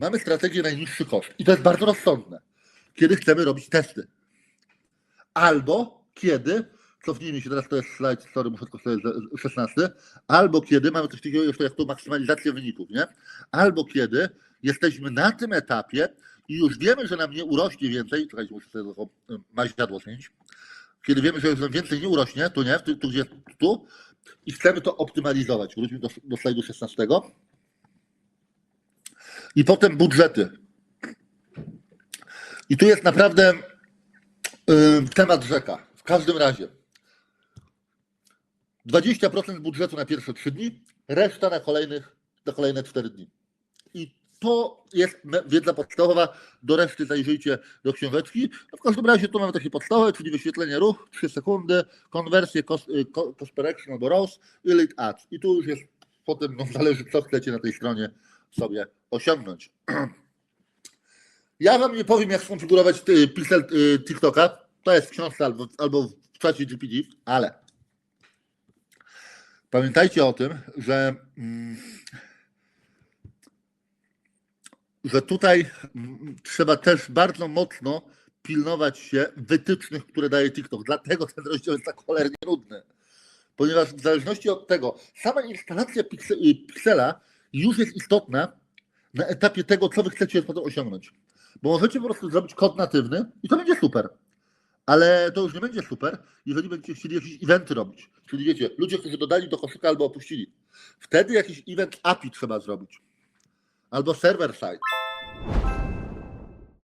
mamy strategię najniższy koszt i to jest bardzo rozsądne, kiedy chcemy robić testy. Albo kiedy, cofnijmy się teraz, to jest slajd, sorry, muszę tylko sobie z- 16, albo kiedy, mamy coś takiego jeszcze jak tu maksymalizację wyników, nie? Albo kiedy jesteśmy na tym etapie i już wiemy, że nam nie urośnie więcej, czekajcie, muszę sobie tylko maździadło zmienić, kiedy wiemy, że już nam więcej nie urośnie, tu nie, tu, tu gdzie, tu, i chcemy to optymalizować. Wróćmy do, do slajdu 16. I potem budżety. I tu jest naprawdę y, temat rzeka. W każdym razie 20% budżetu na pierwsze 3 dni, reszta na, kolejnych, na kolejne 4 dni. I to jest wiedza podstawowa. Do reszty zajrzyjcie do książeczki. No w każdym razie tu mamy takie podstawowe, czyli wyświetlenie ruch, 3 sekundy, konwersję, cost, y, co- cost per action albo ROAS, elite ads. I tu już jest potem no, zależy, co chcecie na tej stronie sobie osiągnąć. Ja wam nie powiem, jak skonfigurować y, pixel y, TikToka. To jest w książce albo, albo w czacie GPD, ale pamiętajcie o tym, że, mm, że tutaj mm, trzeba też bardzo mocno pilnować się wytycznych, które daje TikTok. Dlatego ten rozdział jest tak cholernie nudny. Ponieważ w zależności od tego, sama instalacja pikse- y, piksela już jest istotna na etapie tego, co wy chcecie osiągnąć. Bo możecie po prostu zrobić kod natywny i to będzie super. Ale to już nie będzie super, jeżeli będziecie chcieli jakieś eventy robić. Czyli wiecie, ludzie, którzy dodali do koszyka albo opuścili. Wtedy jakiś event API trzeba zrobić. Albo server side.